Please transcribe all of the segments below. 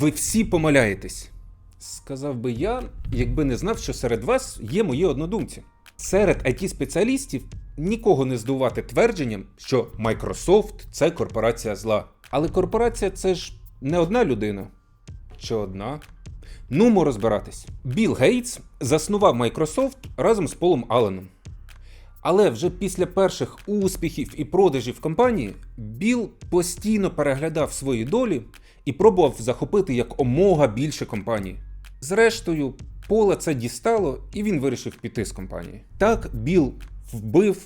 Ви всі помиляєтесь. Сказав би я, якби не знав, що серед вас є мої однодумці. Серед it спеціалістів нікого не здувати твердженням, що Microsoft – це корпорація зла. Але корпорація це ж не одна людина. Чи одна? Нумо розбиратись. Білл Гейтс заснував Microsoft разом з Полом Алленом. Але вже після перших успіхів і продажів компанії Білл постійно переглядав свої долі і пробував захопити як омога більше компаній. Зрештою, Пола це дістало, і він вирішив піти з компанії. Так Білл вбив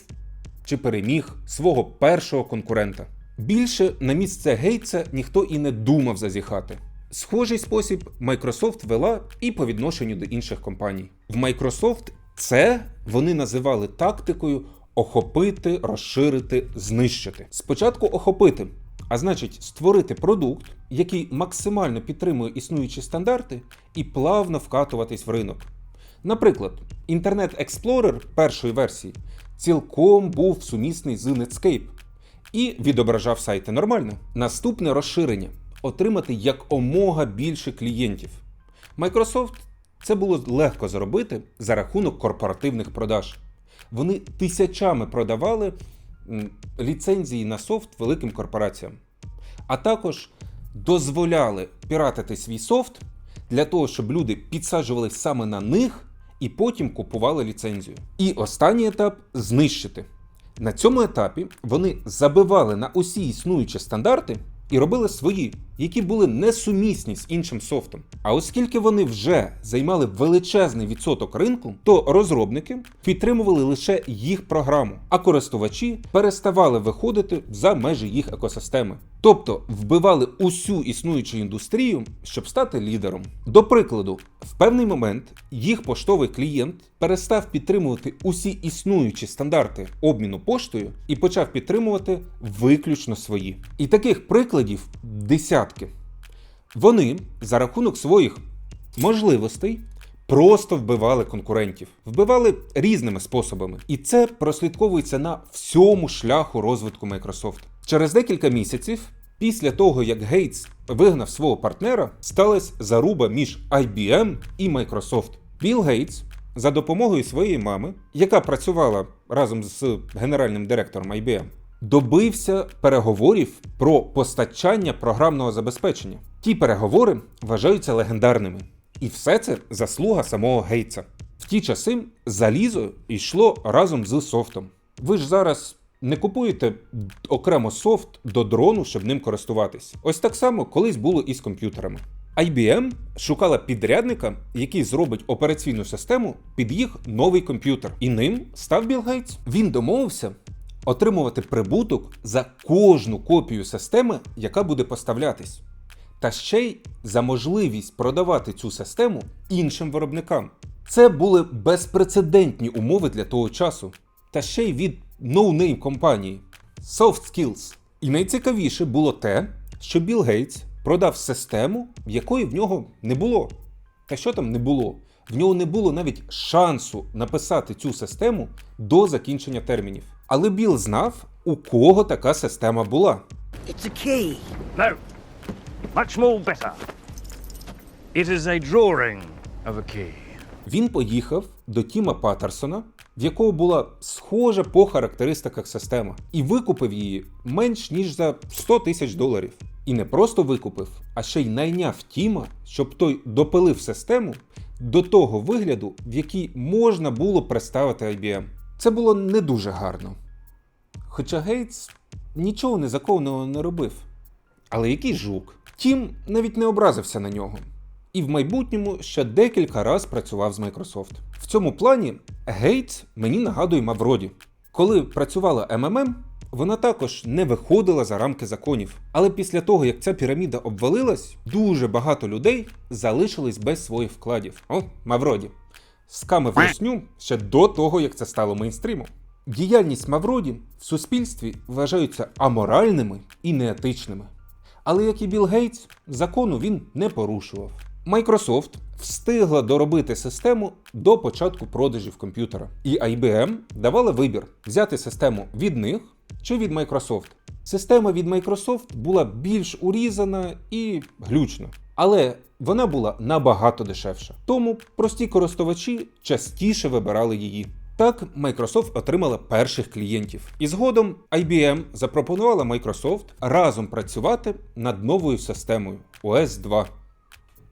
чи переміг свого першого конкурента. Більше на місце Гейтса ніхто і не думав зазіхати. Схожий спосіб Microsoft вела і по відношенню до інших компаній. В Microsoft це вони називали тактикою охопити, розширити, знищити. Спочатку охопити, а значить створити продукт, який максимально підтримує існуючі стандарти і плавно вкатуватись в ринок. Наприклад, Internet Explorer першої версії цілком був сумісний з Netscape і відображав сайти нормально. Наступне розширення отримати як омога більше клієнтів. Microsoft це було легко зробити за рахунок корпоративних продаж. Вони тисячами продавали ліцензії на софт великим корпораціям, а також дозволяли піратити свій софт для того, щоб люди підсаджували саме на них і потім купували ліцензію. І останній етап знищити. На цьому етапі вони забивали на усі існуючі стандарти і робили свої, які були несумісні з іншим софтом. А оскільки вони вже займали величезний відсоток ринку, то розробники підтримували лише їх програму, а користувачі переставали виходити за межі їх екосистеми. Тобто вбивали усю існуючу індустрію, щоб стати лідером. До прикладу, в певний момент їх поштовий клієнт перестав підтримувати усі існуючі стандарти обміну поштою і почав підтримувати виключно свої. І таких прикладів десятки. Вони за рахунок своїх можливостей просто вбивали конкурентів, вбивали різними способами. І це прослідковується на всьому шляху розвитку Microsoft. Через декілька місяців, після того як Гейтс вигнав свого партнера, сталася заруба між IBM і Microsoft. Білл Гейтс за допомогою своєї мами, яка працювала разом з генеральним директором IBM, добився переговорів про постачання програмного забезпечення. Ті переговори вважаються легендарними. І все це заслуга самого Гейтса. В ті часи залізо йшло разом з софтом. Ви ж зараз не купуєте окремо софт до дрону, щоб ним користуватись. Ось так само колись було і з комп'ютерами. IBM шукала підрядника, який зробить операційну систему під їх новий комп'ютер. І ним став Білл Гейтс. Він домовився отримувати прибуток за кожну копію системи, яка буде поставлятись. Та ще й за можливість продавати цю систему іншим виробникам. Це були безпрецедентні умови для того часу. Та ще й від ноунейм компанії Soft Skills. І найцікавіше було те, що Білл Гейтс продав систему, якої в нього не було. Та що там не було? В нього не було навіть шансу написати цю систему до закінчення термінів. Але Білл знав, у кого така система була. It's a key. No. Much more better. It is a drawing of a key. Він поїхав до Тіма Паттерсона, в якого була схожа по характеристиках система, і викупив її менш ніж за 100 тисяч доларів. І не просто викупив, а ще й найняв Тіма, щоб той допилив систему до того вигляду, в який можна було представити IBM. Це було не дуже гарно. Хоча Гейтс нічого незаконного не робив. Але який жук? Тім навіть не образився на нього. І в майбутньому ще декілька разів працював з Microsoft. В цьому плані Гейтс мені нагадує Мавроді. Коли працювала МММ, вона також не виходила за рамки законів. Але після того, як ця піраміда обвалилась, дуже багато людей залишились без своїх вкладів. О, Мавроді. Скамив русню ще до того, як це стало мейнстрімом. Діяльність Мавроді в суспільстві вважаються аморальними і неетичними. Але як і Білл Гейтс, закону він не порушував. Microsoft встигла доробити систему до початку продажів комп'ютера. І IBM давала вибір взяти систему від них чи від Microsoft. Система від Microsoft була більш урізана і глючна. Але вона була набагато дешевша. Тому прості користувачі частіше вибирали її. Так, Microsoft отримала перших клієнтів. І згодом IBM запропонувала Microsoft разом працювати над новою системою OS 2.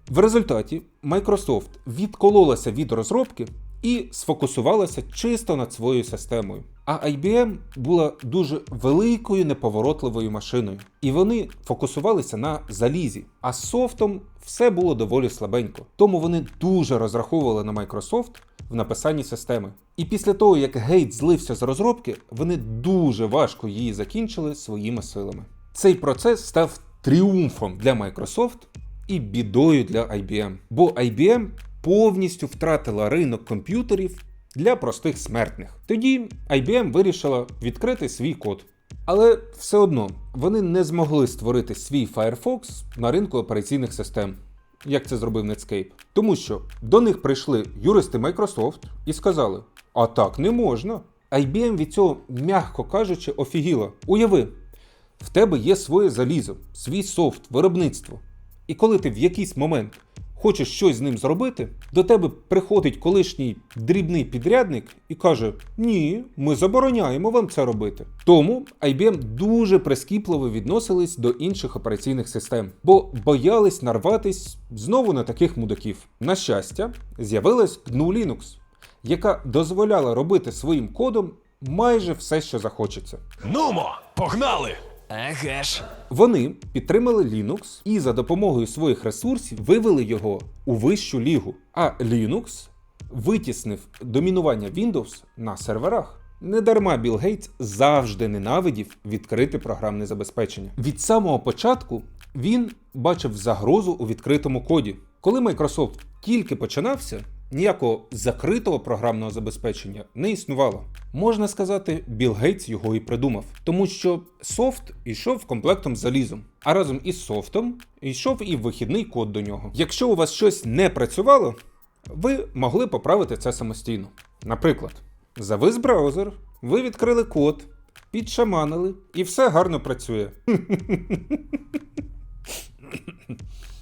В результаті Microsoft відкололася від розробки і сфокусувалася чисто над своєю системою. А IBM була дуже великою неповоротливою машиною, і вони фокусувалися на залізі. А з софтом все було доволі слабенько. Тому вони дуже розраховували на Microsoft в написанні системи. І після того, як Гейт злився з розробки, вони дуже важко її закінчили своїми силами. Цей процес став тріумфом для Microsoft і бідою для IBM. Бо IBM повністю втратила ринок комп'ютерів для простих смертних. Тоді IBM вирішила відкрити свій код. Але все одно вони не змогли створити свій Firefox на ринку операційних систем, як це зробив Netscape. Тому що до них прийшли юристи Microsoft і сказали: а так не можна. IBM від цього, м'яко кажучи, офігіла. Уяви, в тебе є своє залізо, свій софт, виробництво. І коли ти в якийсь момент хочеш щось з ним зробити, до тебе приходить колишній дрібний підрядник і каже: Ні, ми забороняємо вам це робити. Тому IBM дуже прискіпливо відносились до інших операційних систем, бо боялись нарватись знову на таких мудаків. На щастя, з'явилась GNU Linux, яка дозволяла робити своїм кодом майже все, що захочеться. Нумо, погнали! Еге ж. Вони підтримали Linux і за допомогою своїх ресурсів вивели його у вищу лігу. А Linux витіснив домінування Windows на серверах. Недарма Білл Гейтс завжди ненавидів відкрите програмне забезпечення. Від самого початку він бачив загрозу у відкритому коді. Коли Microsoft тільки починався, ніякого закритого програмного забезпечення не існувало. Можна сказати, Білл Гейтс його і придумав, тому що софт йшов комплектом з залізом, а разом із софтом йшов і вихідний код до нього. Якщо у вас щось не працювало, ви могли поправити це самостійно. Наприклад, завис браузер, ви відкрили код, підшаманили, і все гарно працює.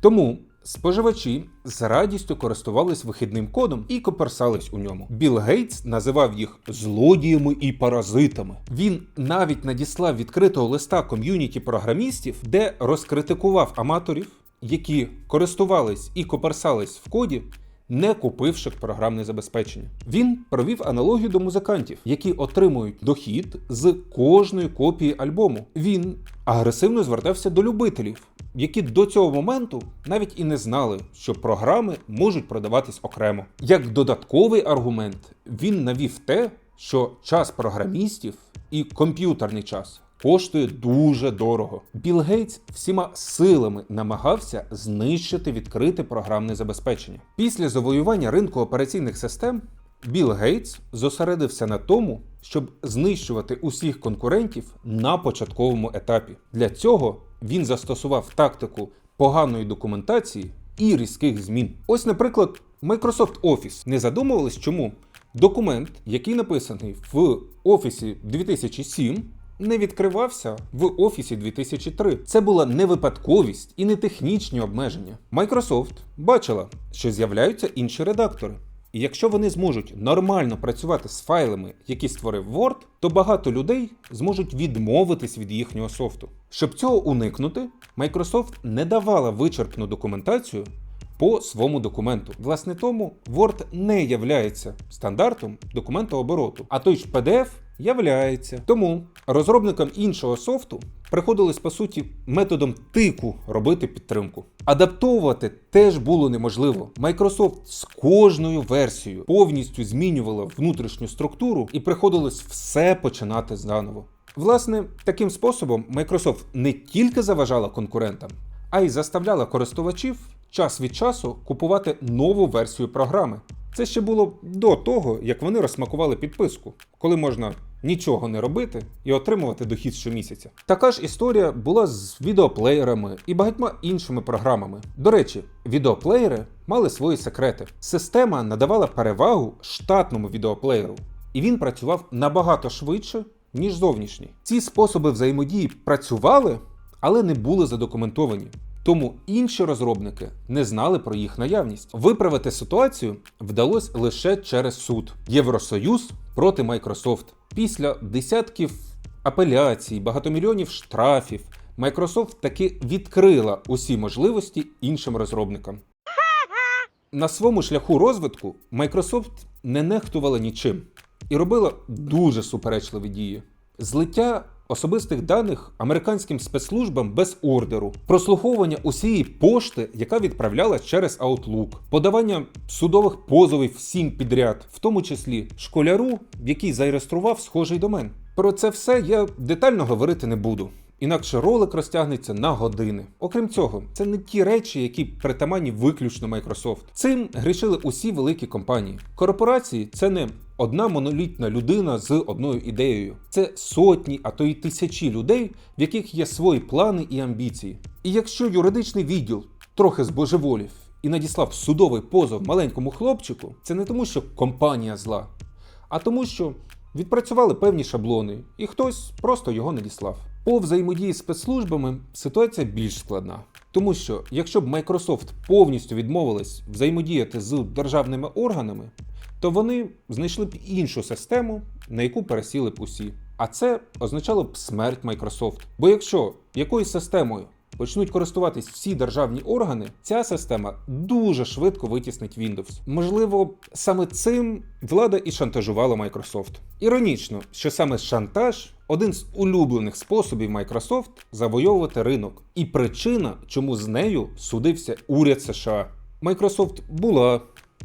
Тому споживачі з радістю користувались вихідним кодом і коперсались у ньому. Білл Гейтс називав їх злодіями і паразитами. Він навіть надіслав відкритого листа ком'юніті програмістів, де розкритикував аматорів, які користувались і коперсались в коді. Не купивши програмне забезпечення, він провів аналогію до музикантів, які отримують дохід з кожної копії альбому. Він агресивно звертався до любителів, які до цього моменту навіть і не знали, що програми можуть продаватись окремо. Як додатковий аргумент, він навів те, що час програмістів і комп'ютерний час коштує дуже дорого. Білл Гейтс всіма силами намагався знищити відкрите програмне забезпечення. Після завоювання ринку операційних систем Білл Гейтс зосередився на тому, щоб знищувати усіх конкурентів на початковому етапі. Для цього він застосував тактику поганої документації і різких змін. Ось, наприклад, Microsoft Office. Не задумувались, чому документ, який написаний в Office 2007, не відкривався в Office 2003. Це була не випадковість і не технічні обмеження. Microsoft бачила, що з'являються інші редактори. І якщо вони зможуть нормально працювати з файлами, які створив Word, то багато людей зможуть відмовитись від їхнього софту. Щоб цього уникнути, Microsoft не давала вичерпну документацію по своєму документу. Власне тому, Word не являється стандартом документообороту, а той ж PDF являється. Тому розробникам іншого софту приходилось по суті методом тику робити підтримку. Адаптовувати теж було неможливо. Microsoft з кожною версією повністю змінювала внутрішню структуру і приходилось все починати заново. Власне, таким способом Microsoft не тільки заважала конкурентам, а й заставляла користувачів час від часу купувати нову версію програми. Це ще було до того, як вони розсмакували підписку, коли можна нічого не робити і отримувати дохід щомісяця. Така ж історія була з відеоплеєрами і багатьма іншими програмами. До речі, відеоплеєри мали свої секрети. Система надавала перевагу штатному відеоплеєру, і він працював набагато швидше, ніж зовнішній. Ці способи взаємодії працювали, але не були задокументовані. Тому інші розробники не знали про їх наявність. Виправити ситуацію вдалося лише через суд Євросоюз проти Microsoft. Після десятків апеляцій, багатомільйонів штрафів, Microsoft таки відкрила усі можливості іншим розробникам. На своєму шляху розвитку Microsoft не нехтувала нічим і робила дуже суперечливі дії. Злиття особистих даних американським спецслужбам без ордеру, прослуховування усієї пошти, яка відправлялась через Outlook, подавання судових позовів всім підряд, в тому числі школяру, який зареєстрував схожий домен. Про це все я детально говорити не буду. Інакше ролик розтягнеться на години. Окрім цього, це не ті речі, які притаманні виключно Microsoft. Цим грішили усі великі компанії. Корпорації це не одна монолітна людина з одною ідеєю. Це сотні, а то й тисячі людей, в яких є свої плани і амбіції. І якщо юридичний відділ трохи збожеволів і надіслав судовий позов маленькому хлопчику, це не тому, що компанія зла, а тому, що відпрацювали певні шаблони, і хтось просто його надіслав. По взаємодії з спецслужбами ситуація більш складна. Тому що якщо б Microsoft повністю відмовилась взаємодіяти з державними органами, то вони знайшли б іншу систему, на яку пересіли б усі. А це означало б смерть Microsoft. Бо якщо якоюсь системою почнуть користуватись всі державні органи, ця система дуже швидко витіснить Windows. Можливо, саме цим влада і шантажувала Microsoft. Іронічно, що саме шантаж один з улюблених способів Microsoft завойовувати ринок, і причина, чому з нею судився уряд США. Microsoft була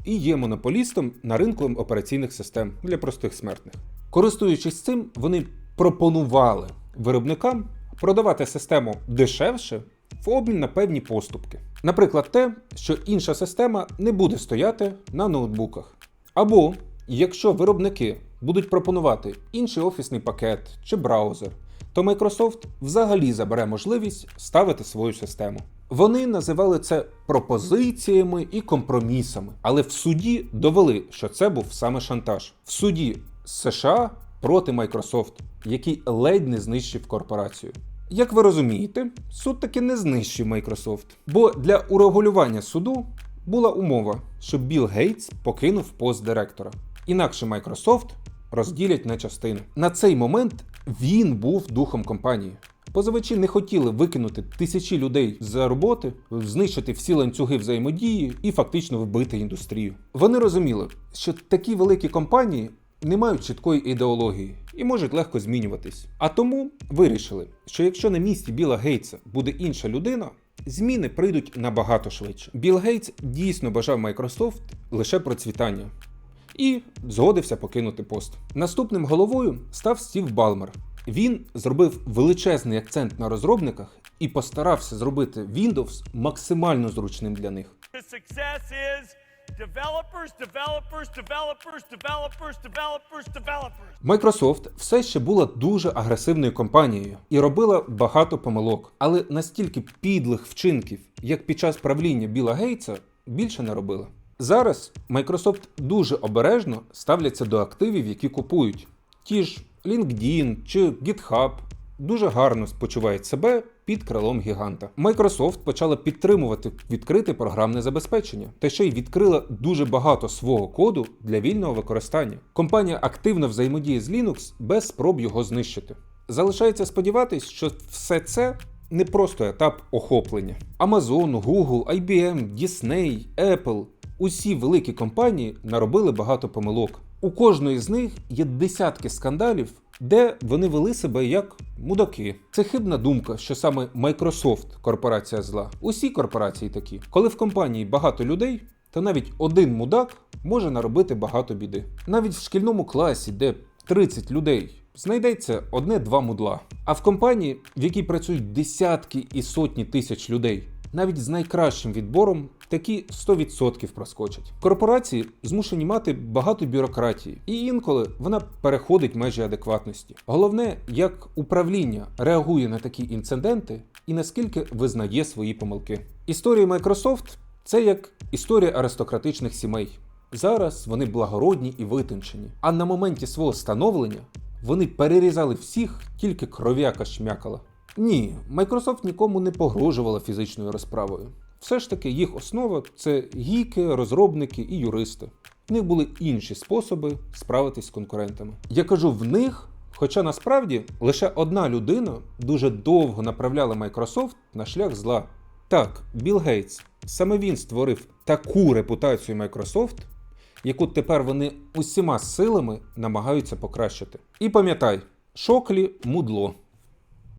і є монополістом на ринку операційних систем для простих смертних. Користуючись цим, вони пропонували виробникам продавати систему дешевше в обмін на певні поступки. Наприклад, те, що інша система не буде стояти на ноутбуках. Або якщо виробники будуть пропонувати інший офісний пакет чи браузер, то Microsoft взагалі забере можливість ставити свою систему. Вони називали це пропозиціями і компромісами, але в суді довели, що це був саме шантаж. В суді США проти Microsoft, який ледь не знищив корпорацію. Як ви розумієте, суд таки не знищив Microsoft, бо для урегулювання суду була умова, що Білл Гейтс покинув пост директора. Інакше Microsoft розділять на частини. На цей момент він був духом компанії. Позивачі не хотіли викинути тисячі людей з роботи, знищити всі ланцюги взаємодії і фактично вбити індустрію. Вони розуміли, що такі великі компанії не мають чіткої ідеології і можуть легко змінюватись. А тому вирішили, що якщо на місці Біла Гейтса буде інша людина, зміни прийдуть набагато швидше. Білл Гейтс дійсно бажав Microsoft лише процвітання і згодився покинути пост. Наступним головою став Стів Балмер. Він зробив величезний акцент на розробниках і постарався зробити Windows максимально зручним для них. Developers, developers, developers, developers, developers, developers. Microsoft все ще була дуже агресивною компанією і робила багато помилок, але настільки підлих вчинків, як під час правління Біла Гейтса, більше не робила. Зараз Microsoft дуже обережно ставляться до активів, які купують. Ті ж LinkedIn чи GitHub дуже гарно почувають себе під крилом гіганта. Microsoft почала підтримувати відкрите програмне забезпечення та ще й відкрила дуже багато свого коду для вільного використання. Компанія активно взаємодіє з Linux без спроб його знищити. Залишається сподіватись, що все це не просто етап охоплення. Amazon, Google, IBM, Disney, Apple усі великі компанії наробили багато помилок. У кожної з них є десятки скандалів, де вони вели себе як мудаки. Це хибна думка, що саме Microsoft корпорація зла. Усі корпорації такі. Коли в компанії багато людей, то навіть один мудак може наробити багато біди. Навіть в шкільному класі, де 30 людей, знайдеться одне-два мудла. А в компанії, в якій працюють десятки і сотні тисяч людей, навіть з найкращим відбором такі 100% проскочать. Корпорації змушені мати багато бюрократії, і інколи вона переходить межі адекватності. Головне, як управління реагує на такі інциденти і наскільки визнає свої помилки. Історія Microsoft це як історія аристократичних сімей. Зараз вони благородні і витончені, а на моменті свого становлення вони перерізали всіх, тільки кров'яка шмякала. Ні, Microsoft нікому не погрожувала фізичною розправою. Все ж таки, їх основа це гіки, розробники і юристи. В них були інші способи справитись з конкурентами. Я кажу в них, хоча насправді лише одна людина дуже довго направляла Microsoft на шлях зла. Так, Білл Гейтс. Саме він створив таку репутацію Microsoft, яку тепер вони усіма силами намагаються покращити. І пам'ятай, Шоклі мудло.